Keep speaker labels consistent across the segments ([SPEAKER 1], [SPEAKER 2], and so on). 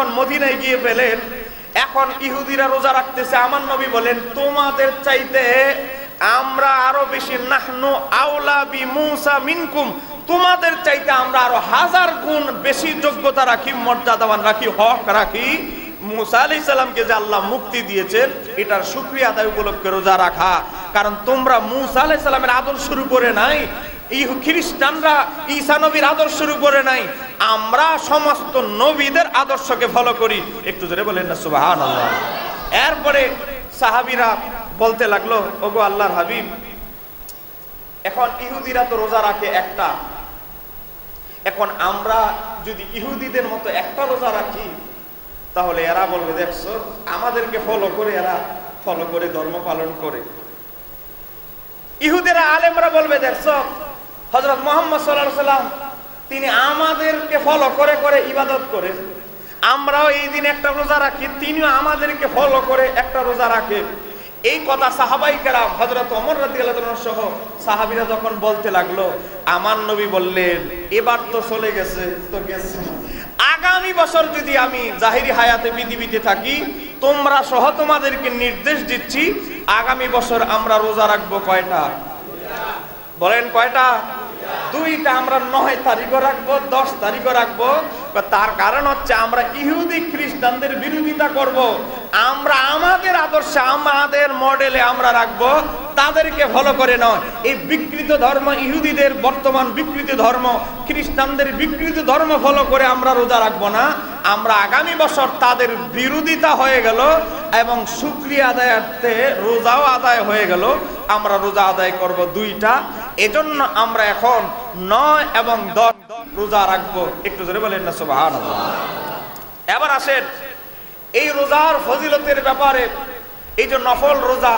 [SPEAKER 1] যখন মদিনায় গিয়ে পেলেন, এখন ইহুদিরা রোজা রাখতেছে। আমার নবী বলেন, তোমাদের চাইতে আমরা আরও বেশি, নাহনু আওলা বি মুসা মিনকুম। তোমাদের চাইতে আমরা আরও হাজার গুণ বেশি যোগ্যতা রাখি, মর্যাদাবান রাখি, হক রাখি। মুসা আলাইহিস সালামকে যে আল্লাহ মুক্তি দিয়েছেন, এটার শুকরিয়া আদায় উপলক্ষে রোজা রাখা। কারণ তোমরা মুসা আলাইহিস সালামের আদর শুরু করে নাই এই খ্রিস্টানরা ঈসা নবীর আদর্শের উপরে নাই। আমরা সমস্ত নবীদের আদর্শকে ফলো করি। একটু জোরে বলেন না সুবাহান এরপরে সাহাবিরা বলতে লাগল, ওগো আল্লাহর হাবিব, এখন ইহুদিরা তো রোজা রাখে একটা। এখন আমরা যদি ইহুদিদের মতো একটা রোজা রাখি, তাহলে এরা বলবে, দেখছ, আমাদেরকে ফলো করে, এরা ফলো করে, ধর্ম পালন করে। ইহুদেরা, আলেমরা বলবে, দেখছ হজরত মোহাম্মদ সাল্লাহ সাল্লাম তিনি আমাদেরকে ফলো করে করে ইবাদত করে আমরাও এই দিন একটা রোজা রাখি, তিনিও আমাদেরকে ফলো করে একটা রোজা রাখে এই কথা সাহাবাই কেরাম হজরত অমর রাদি সহ সাহাবিরা যখন বলতে লাগল, আমার নবী বললেন, এবার তো চলে গেছে, তো গেছে। আগামী বছর যদি আমি জাহিরি হায়াতে পৃথিবীতে থাকি, তোমরা সহ তোমাদেরকে নির্দেশ দিচ্ছি, আগামী বছর আমরা রোজা রাখব কয়টা? বলেন কয়টা? দুইটা আমরা নয় তারিখও রাখব, দশ তারিখও রাখব। তার কারণ হচ্ছে আমরা ইহুদি খ্রিস্টানদের বিরোধিতা করব। আমরা আমাদের আদর্শে, আমাদের মডেলে আমরা রাখব। তাদেরকে ফলো করে নয় এই বিকৃত ধর্ম ইহুদিদের বর্তমান বিকৃত ধর্ম, খ্রিস্টানদের বিকৃত ধর্ম ফলো করে আমরা রোজা রাখব না। আমরা আগামী বছর তাদের বিরোধিতা হয়ে গেল এবং সুক্রিয়া আদায়ার্থে রোজাও আদায় হয়ে গেল। আমরা রোজা আদায় করব দুইটা। এজন্য আমরা এখন নয় এবং দশ রোজা রাখব। একটু জোরে বলেন না সুবাহান এবার আসেন, এই রোজার ফজিলতের ব্যাপারে, এই যে নফল রোজা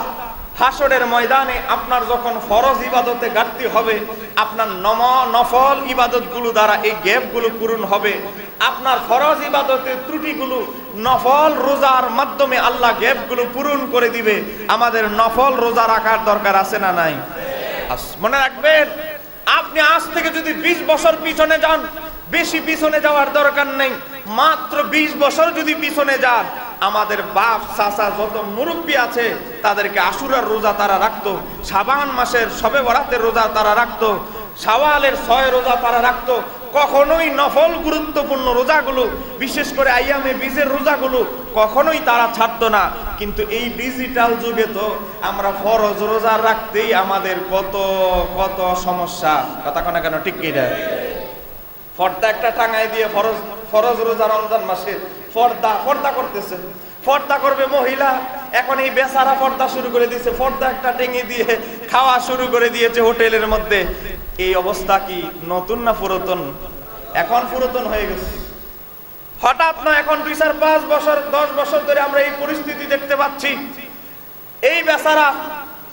[SPEAKER 1] হাসরের ময়দানে আপনার যখন ফরজ ইবাদতে ঘাটতি হবে, আপনার নম, নফল ইবাদতগুলো দ্বারা এই গ্যাপগুলো পূরণ হবে। আপনার ফরজ ইবাদতের ত্রুটিগুলো নফল রোজার মাধ্যমে আল্লাহ গ্যাপগুলো পূরণ করে দিবে। আমাদের নফল রোজা রাখার দরকার আছে না নাই? মনে রাখবেন, আপনি আজ থেকে যদি ২০ বছর পিছনে যান, বেশি পিছনে যাওয়ার দরকার নেই। মাত্র ২০ বছর যদি পিছনে যান, আমাদের বাপ, চাচা যত মুরব্বী আছে, তাদেরকে আশুরার রোজা তারা রাখতো সাবান মাসের সবে বরাতের রোজা তারা রাখতো সাওয়ালের ছয় রোজা তারা রাখতো কখনোই নফল গুরুত্বপূর্ণ রোজাগুলো, বিশেষ করে আইয়ামে বীজের রোজাগুলো কখনোই তারা ছাড়তো না। কিন্তু এই ডিজিটাল যুগে তো আমরা ফরজ রোজা রাখতেই আমাদের কত কত সমস্যা। কথা কোনা কেন, ঠিক কি না ফর্দা একটা টাঙায় দিয়ে ফরজ ফরজ রোজা রমজান মাসে ফর্দা ফর্দা করতেছে। ফর্দা করবে মহিলা। এখন এই বেচারা পর্দা শুরু করে দিয়েছে। পর্দা একটা টেঙে দিয়ে খাওয়া শুরু করে দিয়েছে হোটেলের মধ্যে। এই অবস্থা কি নতুন না পুরাতন? এখন পুরাতন হয়ে গেছে। হঠাৎ না এখন দুই চার পাঁচ বছর, দশ বছর ধরে আমরা এই পরিস্থিতি দেখতে পাচ্ছি। এই বেচারা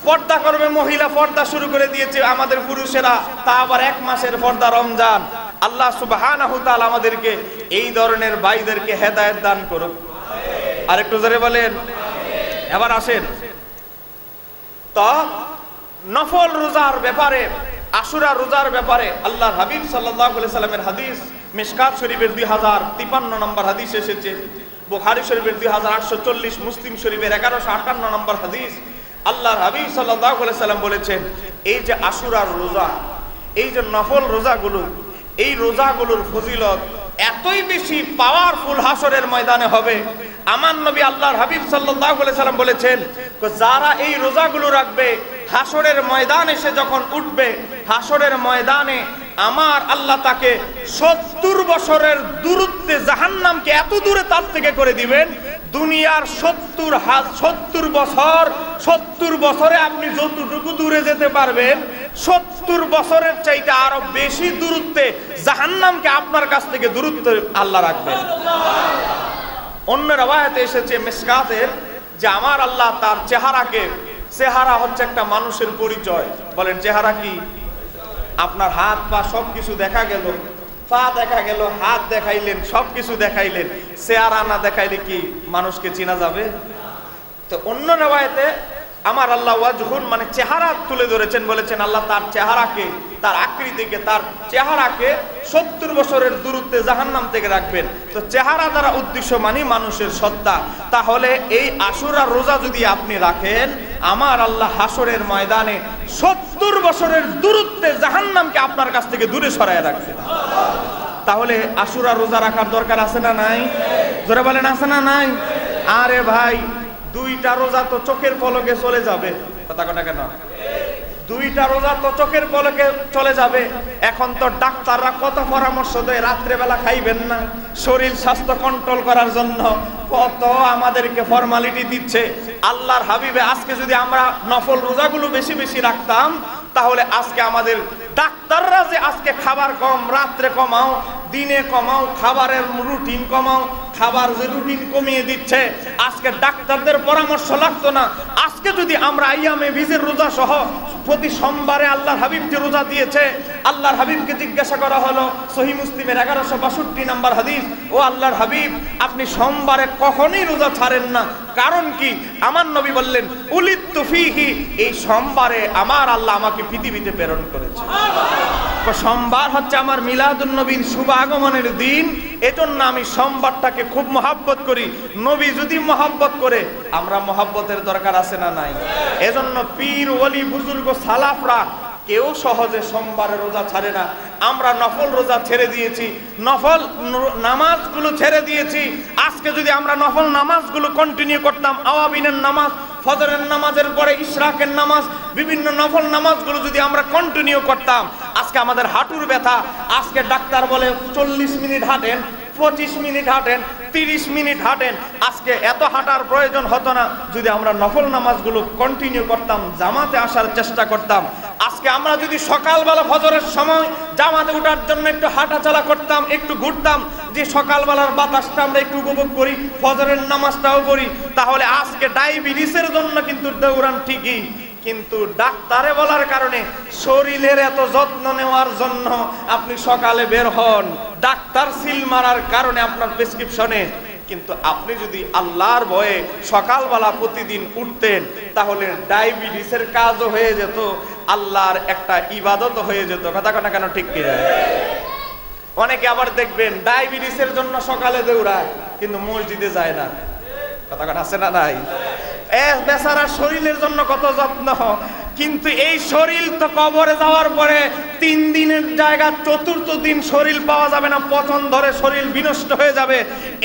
[SPEAKER 1] পর্দা করবে মহিলা, পর্দা শুরু করে দিয়েছে আমাদের পুরুষেরা। তা আবার এক মাসের পর্দা রমজান। আল্লাহ তাআলা আমাদেরকে এই ধরনের ভাইদেরকে হেদায়েত দান করুক। আরেকটু জোরে বলেন। এবার আসেন। তো, নফল রোজার ব্যাপারে, আশুরা রোজার ব্যাপারে আল্লাহ হাবিব আলাইহি সাল্লামের হাদিস, মিশকাত শরীফের দুই হাজার তিপান্ন নম্বর হাদিস এসেছে। বুখারী শরীফের দুই হাজার আটশো চল্লিশ, মুসলিম শরীফের এগারোশো আটান্ন নম্বর হাদিস আল্লাহর হাবিব আলাইহি সাল্লাম বলেছেন, এই যে আশুরার রোজা, এই যে নফল রোজাগুলো, এই রোজাগুলোর ফজিলত এতই বেশি পাওয়ারফুল হাসরের ময়দানে হবে। আমার নবী আল্লাহর হাবিব সাল্লাম বলেছেন যারা এই রোজাগুলো রাখবে হাসরের ময়দান এসে যখন উঠবে হাসরের ময়দানে আমার আল্লাহ তাকে সত্তর বছরের দূরত্বে জাহান্নামকে এত দূরে তার থেকে করে দিবেন, দুনিয়ার সত্তর হাত সত্তর বছর সত্তর বছরে আপনি যতটুকু দূরে যেতে পারবেন সত্তর বছরের চাইতে আরও বেশি দূরত্বে জাহান্নামকে আপনার কাছ থেকে দূরত্ব আল্লাহ রাখবেন। অন্য রাবায়াতে এসেছে মেসকাতের যে আমার আল্লাহ তার চেহারাকে, চেহারা হচ্ছে একটা মানুষের পরিচয়। বলেন, চেহারা কি? আপনার হাত পা সবকিছু দেখা গেল, পা দেখা গেল, হাত দেখাইলেন, সবকিছু দেখাইলেন। চেহারা না দেখাইলে কি মানুষকে চেনা যাবে? তো অন্য রেওয়ায়তে আমার আল্লাহ ওয়াজহুন মানে চেহারা তুলে ধরেছেন, বলেছেন আল্লাহ তার চেহারাকে, তার আকৃতিকে, তার চেহারাকে সত্তর বছরের দূরত্বে জাহান্নাম থেকে রাখবেন। তো চেহারা দ্বারা উদ্দেশ্য মানে মানুষের সত্তা। তাহলে এই আশুরা রোজা যদি আপনি রাখেন, আমার আল্লাহ হাসরের ময়দানে সত্তর বছরের দূরত্বে জাহান্নামকে আপনার কাছ থেকে দূরে সরায় রাখবেন। তাহলে আশুরা রোজা রাখার দরকার আছে না নাই? জোরে বলেন, আছে না নাই? আরে ভাই দুইটা রোজা তো চোখের পলকে চলে যাবে। কথা কথা কেন? দুইটা রোজা তো চোখের পলকে চলে যাবে। এখন তো ডাক্তাররা কত পরামর্শ দেয়, রাত্রেবেলা খাইবেন না। শরীর স্বাস্থ্য কন্ট্রোল করার জন্য কত আমাদেরকে ফর্মালিটি দিচ্ছে। আল্লাহর হাবিবে আজকে যদি আমরা নফল রোজাগুলো বেশি বেশি রাখতাম, তাহলে আজকে আমাদের ডাক্তাররা যে আজকে খাবার কম, রাত্রে কমাও দিনে কমাও, খাবারের রুটিন কমাও, খাবার যে রুটিন কমিয়ে দিচ্ছে, আজকে ডাক্তারদের পরামর্শ লাগতো না। আজকে যদি আমরা আইয়ামে বীজের রোজা সহ প্রতি সোমবারে আল্লাহর হাবিবকে রোজা দিয়েছে, আল্লাহর হাবিবকে জিজ্ঞাসা করা হলো, সহি মুসলিমের এগারোশো বাষট্টি নাম্বার হাদিস, ও আল্লাহর হাবিব, আপনি সোমবারে কখনই রোজা ছাড়েন না। কারণ কি? আমার নবী বললেন উলিত তুফিহি এই সোমবারে আমার আল্লাহ আমাকে পৃথিবীতে প্রেরণ করেছে। সোমবার হচ্ছে আমার মিলাদুন নবীর শুভ আগমনের দিন। এজন্য আমি সোমবারটাকে খুব মহাব্বত করি। নবী যদি মহাব্বত করে, আমরা মহাব্বতের দরকার আছে না নাই? এজন্য পীর, ওলি, বুজুর্গ, সালাফরা কেউ সহজে সোমবারে রোজা ছাড়ে না। আমরা নফল রোজা ছেড়ে দিয়েছি। নফল নামাজগুলো ছেড়ে দিয়েছি। আজকে যদি আমরা নফল নামাজগুলো কন্টিনিউ করতাম, আওয়াবিনের নামাজ, ফজরের নামাজের পরে ইশরাকের নামাজ, বিভিন্ন নফল নামাজগুলো যদি আমরা কন্টিনিউ করতাম আজকে আমাদের হাঁটুর ব্যথা, আজকে ডাক্তার বলে চল্লিশ মিনিট হাঁটেন, পঁচিশ মিনিট হাঁটেন, তিরিশ মিনিট হাঁটেন। আজকে এত হাঁটার প্রয়োজন হতো না, যদি আমরা নফল নামাজগুলো কন্টিনিউ করতাম, জামাতে আসার চেষ্টা করতাম। আজকে আমরা যদি সকালবেলা ফজরের সময় জামাতে ওঠার জন্য একটু হাঁটাচলা করতাম, একটু ঘুরতাম, যে সকালবেলার বাতাসটা আমরা একটু উপভোগ করি, ফজরের নামাজটাও করি, তাহলে আজকে ডায়াবেটিসের জন্য কিন্তু দৌড়ান ঠিকই। কিন্তু ডাক্তারে বলার কারণে শরীরের এত যত্ন নেওয়ার জন্য আপনি সকালে বের হন। ডাক্তার সিল মারার কারণে আপনার প্রেসক্রিপশনে। কিন্তু আপনি যদি আল্লাহর ভয়ে সকালবেলা প্রতিদিন উঠতেন, তাহলে ডায়াবেটিসের কাজও হয়ে যেত, আল্লাহর একটা ইবাদত হয়ে যেত। কথা কথা কেন ঠিক কিনা? অনেকে আবার দেখবেন ডায়াবেটিসের জন্য সকালে দৌড়ায়, কিন্তু মসজিদে যায় না। কথা কথা আছে না নাই? বেচারা শরীরের জন্য কত যত্ন। কিন্তু এই শরীর তো কবরে যাওয়ার পরে তিন দিনের জায়গা, চতুর্থ দিন শরীর পাওয়া যাবে না, পচন ধরে শরীর বিনষ্ট হয়ে যাবে।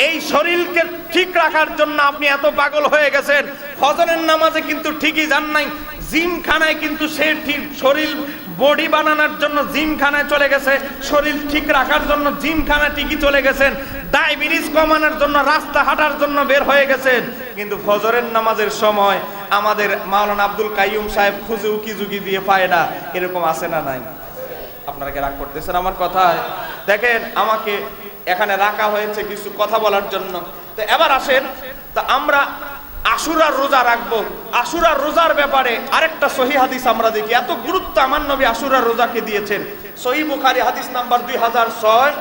[SPEAKER 1] এই শরীরকে ঠিক রাখার জন্য আপনি এত পাগল হয়ে গেছেন। ফজরের নামাজে কিন্তু ঠিকই যান নাই। জিমখানায় কিন্তু সে ঠিক শরীর, বডি বানানোর জন্য জিমখানায় চলে গেছে। শরীর ঠিক রাখার জন্য জিমখানায় ঠিকই চলে গেছেন। ডায়াবেটিস কমানোর জন্য, রাস্তা হাঁটার জন্য বের হয়ে গেছেন। কিন্তু ফজরের নামাজের সময় আমাদের মাওলানা আব্দুল কাইয়ুম সাহেব খুঁজে উকি ঝুঁকি দিয়ে পায় না। এরকম আছে না নাই? আপনারা কি রাগ করতেছেন আমার কথায়? দেখেন, আমাকে এখানে রাখা হয়েছে কিছু কথা বলার জন্য। তো এবার আসেন, তা আমরা আশুরার রোজা রাখব। আশুরার রোজার ব্যাপারে আরেকটা সহি হাদিস আমরা দেখি। এত গুরুত্ব আমার নবী আশুরার রোজাকে দিয়েছেন। সহি বুখারি হাদিস নাম্বার দুই হাজার ছয়,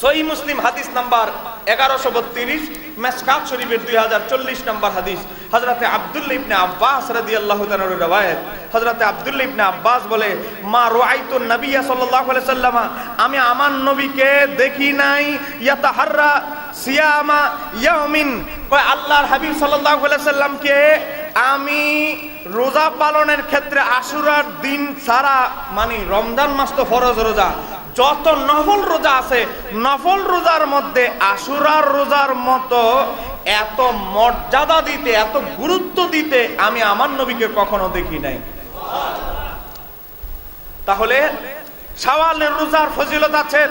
[SPEAKER 1] সহি মুসলিম হাদিস নাম্বার এগারোশো বত্রিশ, মেসকাত শরীফের দুই হাজার চল্লিশ নাম্বার হাদিস। হজরতে আব্দুল্লা ইবনে আব্বাস রাদি আল্লাহ রবায়ত হজরতে আব্দুল্লা ইবনে আব্বাস বলে, মা রোয়াইতু নবিয়া আলাইহি সাল্লামা আমি আমার নবীকে দেখি নাই, ইয়াতাহাররা সিয়ামা ইয়াউমিন। কয়, আল্লাহর হাবিব আলাইহি সাল্লামকে আমি রোজা পালনের ক্ষেত্রে আশুরার দিন ছাড়া মানে রমজান মাস তো ফরজ রোজা। যত নফল রোজা আছে, নফল রোজার মধ্যে আশুরার রোজার মতো এত মর্যাদা দিতে, এত গুরুত্ব দিতে আমি আমার নবীকে কখনো দেখি নাই। তাহলে সাওয়ালের রোজার ফজিলত আছে।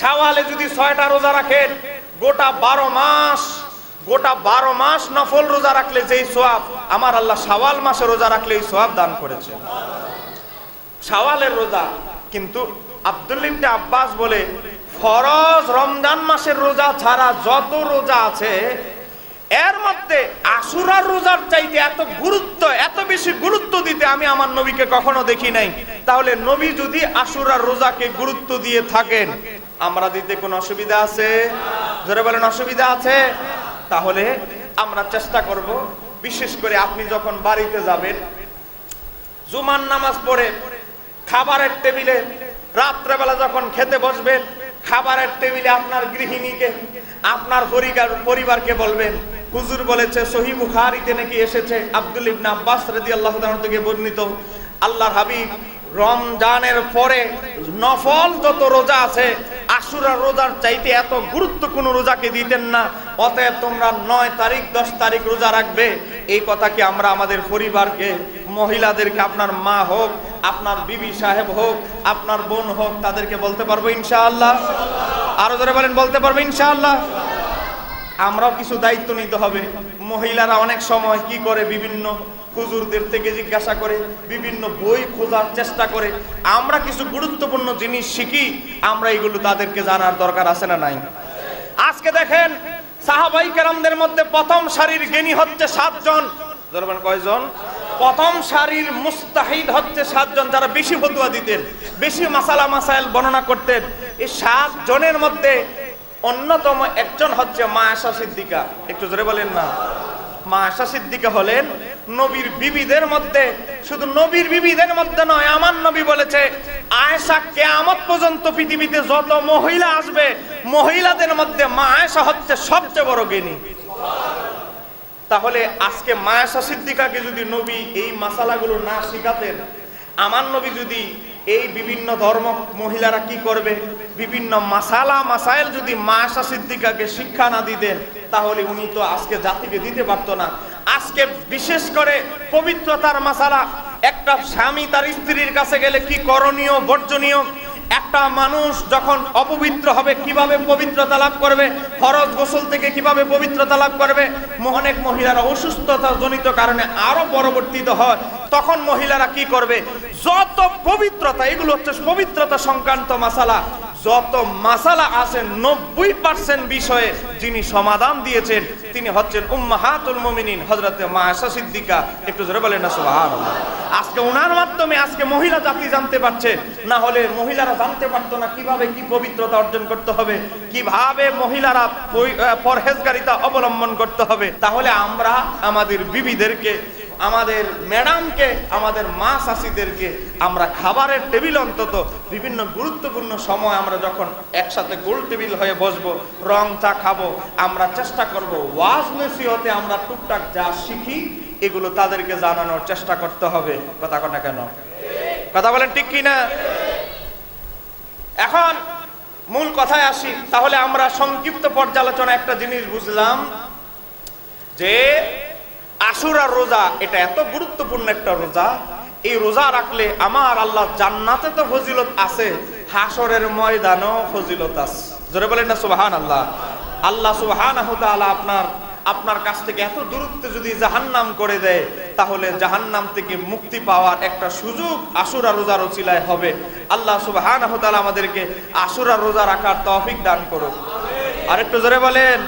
[SPEAKER 1] শাওয়ালে যদি ছয়টা রোজা রাখেন, গোটা বারো মাস, গোটা বারো মাস নফল রোজা রাখলে যেই সোয়াব, আমার আল্লাহ শাওয়াল মাসে রোজা রাখলে এই সোয়াব দান করেছে সাওয়ালের রোজা কিন্তু আব্দুল আব্বাস বলে, ফরজ রমজান মাসের রোজা ছাড়া যত রোজা আছে, এর মধ্যে আশুরার রোজার চাইতে এত গুরুত্ব, এত বেশি গুরুত্ব দিতে আমি আমার নবীকে কখনো দেখি নাই। তাহলে নবী যদি আশুরার রোজাকে গুরুত্ব দিয়ে থাকেন, আমরা দিতে কোনো অসুবিধা আছে? জোরে বলেন, অসুবিধা আছে? তাহলে আমরা চেষ্টা করব, বিশেষ করে আপনি যখন বাড়িতে যাবেন, জুমার নামাজ পড়ে, খাবারের টেবিলে রাত্রেবেলা যখন খেতে বসবেন, খাবারের টেবিলে আপনার গৃহিণীকে, আপনার পরিবার পরিবারকে বলবেন, হুজুর বলেছে, সহি বুখারিতে নাকি এসেছে আব্দুল ইবনে আব্বাস রাদিয়াল্লাহু তাআলা থেকে বর্ণিত। আল্লাহর হাবিব, রমজানের পরে নফল যত রোজা আছে আশুরা রোজার চাইতে এত গুরুত্ব কোন রোজাকে দিতেন না। অতএব তোমরা নয় তারিখ, দশ তারিখ রোজা রাখবে। এই কথা কি আমরা আমাদের পরিবারকে, মহিলাদেরকে, আপনার মা হোক আপনার বিবি সাহেব হোক, আপনার বোন হোক, তাদেরকে বলতে পারব ইনশাআল্লাহ। আরও ধরে বলেন, বলতে পারব ইনশাআল্লাহ? আমরাও কিছু দায়িত্ব নিতে হবে। মহিলারা অনেক সময় কি করে? বিভিন্ন হুজুরদের থেকে জিজ্ঞাসা করে, বিভিন্ন বই খোঁজার চেষ্টা করে। আমরা কিছু গুরুত্বপূর্ণ জিনিস শিখি, আমরা এগুলো তাদেরকে জানার দরকার আছে না নাই? আজকে দেখেন, সাহাবাই কেরামদের মধ্যে প্রথম সারির জ্ঞানী হচ্ছে সাতজন। ধরবেন কয়জন? প্রথম সারির মুস্তাহিদ হচ্ছে সাতজন, যারা বেশি ফতুয়া দিতেন, বেশি মাসালা মাসাইল বর্ণনা করতেন। এই সাত জনের মধ্যে অন্যতম একজন হচ্ছে মা আশা সিদ্দিকা। একটু জোরে বলেন না। মা আশা সিদ্দিকা হলেন নবীর বিবিদের মধ্যে। শুধু নবীর বিবিদের মধ্যে নয়, আমার নবী বলেছে, আয়েশা কেয়ামত পর্যন্ত পৃথিবীতে যত মহিলা আসবে, মহিলাদের মধ্যে মা আয়েশা হচ্ছে সবচেয়ে বড় জ্ঞানী তাহলে আজকে মায়াসা সিদ্দিকাকে যদি নবী এই মাসালাগুলো না শিখাতেন, আমার নবী যদি এই বিভিন্ন ধর্ম মহিলারা কি করবে? বিভিন্ন মাসালা, মাসাইল যদি মায়াসা সিদ্দিকাকে শিক্ষা না দিতেন, তাহলে উনি তো আজকে জাতিকে দিতে পারতো না। আজকে বিশেষ করে পবিত্রতার মাসালা, একটা স্বামী তার স্ত্রীর কাছে গেলে কি করণীয়, বর্জনীয়? একটা মানুষ যখন অপবিত্র হবে, কীভাবে পবিত্রতা লাভ করবে? ফরজ গোসল থেকে কীভাবে পবিত্রতা লাভ করবে? অনেক মহিলারা অসুস্থতা জনিত কারণে আরও পরবর্তীত হয়। তখন মহিলারা কি করবে? যত পবিত্রতা, এগুলো হচ্ছে পবিত্রতা সংক্রান্ত মাসালা। যত মাসালা আছে, নব্বই পার্সেন্ট বিষয়ে যিনি সমাধান দিয়েছেন, তিনি হচ্ছেন উম্মাহাতুল মুমিনিন, হযরতে মা আয়েশা সিদ্দিকা। একটু জোরে বলেন না, সুবহানাল্লাহ। আজকে ওনার মাধ্যমে আজকে মহিলা জাতি জানতে পারছে, না হলে মহিলারা জানতে পারতো না কীভাবে কি পবিত্রতা অর্জন করতে হবে, কীভাবে মহিলারা পরহেজগারিতা অবলম্বন করতে হবে। তাহলে আমরা আমাদের বিবিদেরকে আমাদের ম্যাডামকে, আমাদের মা শাশিদেরকে আমরা খাবারের টেবিল অন্তত বিভিন্ন গুরুত্বপূর্ণ সময় আমরা যখন একসাথে গোল টেবিল হয়ে বসবো, রং চা খাব, আমরা চেষ্টা করব ওয়াজ নসিহতে আমরা টুকটাক যা শিখি, এগুলো তাদেরকে জানানোর চেষ্টা করতে হবে। কথা কথা কেন? কথা বলেন ঠিক কি না এখন মূল কথায় আসি, তাহলে আমরা সংক্ষিপ্ত পর্যালোচনা একটা জিনিস বুঝলাম যে আশুরার রোজা, এটা এত গুরুত্বপূর্ণ একটা রোজা। এই রোজা রাখলে আমার আল্লাহ জান্নাতে তো ফজিলত আছে হাসরের ময়দানও ফজিলত আছে। জোরে বলেন না সুবহান আল্লাহ আল্লাহ সুবহান আপনার আপনার কাছ থেকে এত দূরত্বে যদি জাহান্নাম করে দেয়, তাহলে জাহান্নাম থেকে মুক্তি পাওয়ার একটা সুযোগ আশুরা রোজার ওসিলায় হবে। আল্লাহ সুবহান আমাদেরকে আশুরা রোজা রাখার তৌফিক দান করুক। আরেকটু জোরে বলেন।